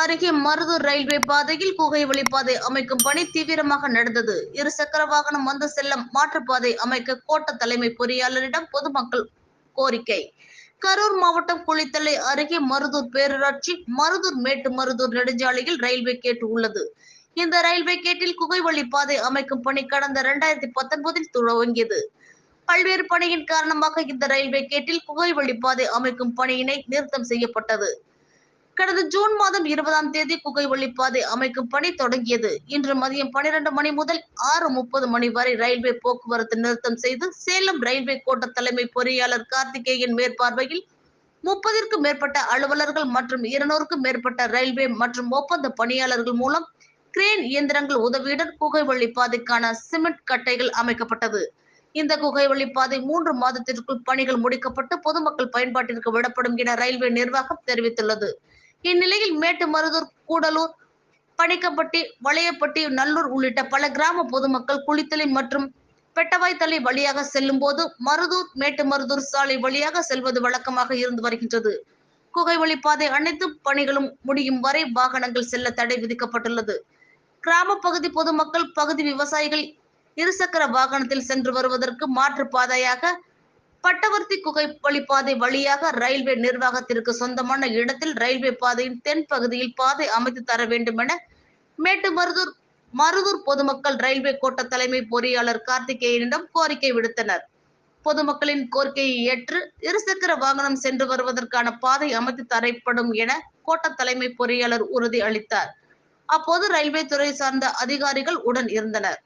அருகே மருதூர் ரயில்வே பாதையில் குகை வழிப்பாதை அமைக்கும் பணி தீவிரமாக நடந்தது. இரு சக்கர வாகனம் வந்து செல்ல மாற்றுப்பாதை அமைக்க கோட்ட தலைமை பொறியாளரிடம் பொதுமக்கள் கோரிக்கை. கரூர் மாவட்டம் குளித்தலை அருகே மருதூர் பேரூராட்சி மருதூர் மேட்டு மருதூர் நெடுஞ்சாலையில் ரயில்வே கேட் உள்ளது. இந்த ரயில்வே கேட்டில் குகை வழிப்பாதை அமைக்கும் பணி கடந்த இரண்டாயிரத்தி பத்தொன்பதில் துவங்கியது. பல்வேறு பணியின் காரணமாக இந்த ரயில்வே கேட்டில் குகை வழிப்பாதை அமைக்கும் பணியினை நிறுத்தம் செய்யப்பட்டது. கடந்த ஜூன் மாதம் இருபதாம் தேதி குகை வழிப்பாதை அமைக்கும் பணி தொடங்கியது. இன்று மதியம் பனிரெண்டு மணி முதல் ஆறு முப்பது மணி வரை ரயில்வே போக்குவரத்து நிறுத்தம் செய்து சேலம் ரயில்வே கோட்ட தலைமை பொறியாளர் கார்த்திகேயன் மேற்பார்வையில் முப்பதிற்கும் மேற்பட்ட அலுவலர்கள் மற்றும் இருநூறுக்கும் மேற்பட்ட ரயில்வே மற்றும் ஒப்பந்த பணியாளர்கள் மூலம் கிரேன் இயந்திரங்கள் உதவியுடன் குகை வழிப்பாதைக்கான சிமெண்ட் கட்டைகள் அமைக்கப்பட்டது. இந்த குகை வழிப்பாதை மூன்று மாதத்திற்குள் பணிகள் முடிக்கப்பட்டு பொதுமக்கள் பயன்பாட்டிற்கு விடப்படும் என ரயில்வே நிர்வாகம் தெரிவித்துள்ளது. இந்நிலையில் மேட்டு மருதூர் கூடலூர் பணிக்கப்பட்டி வளையப்பட்டி நல்லூர் உள்ளிட்ட பல கிராம பொதுமக்கள் குளித்தலை மற்றும் பெட்டவாய்த்தலை வழியாக செல்லும் போது மருதூர் மேட்டு மருதூர் சாலை வழியாக செல்வது வழக்கமாக இருந்து வருகின்றது. குகை பாதை அனைத்து பணிகளும் முடியும் வரை வாகனங்கள் செல்ல தடை விதிக்கப்பட்டுள்ளது. கிராம பகுதி பொதுமக்கள் பகுதி விவசாயிகள் இருசக்கர வாகனத்தில் சென்று வருவதற்கு மாற்று பாதையாக பட்டவர்த்தி குகை வழிப்பாதை வழியாக ரயில்வே நிர்வாகத்திற்கு சொந்தமான இடத்தில் ரயில்வே பாதையின் தென் பகுதியில் பாதை அமைத்து தர வேண்டும் என மேட்டுமருதூர் மருதூர் பொதுமக்கள் ரயில்வே கோட்ட தலைமை பொறியாளர் கார்த்திகேயனிடம் கோரிக்கை விடுத்தனர். பொதுமக்களின் கோரிக்கையை ஏற்று இருசக்கர வாகனம் சென்று வருவதற்கான பாதை அமைத்து தரப்படும் என கோட்ட தலைமை பொறியாளர் உறுதி அளித்தார். அப்போது ரயில்வே துறை சார்ந்த அதிகாரிகள் உடன் இருந்தனர்.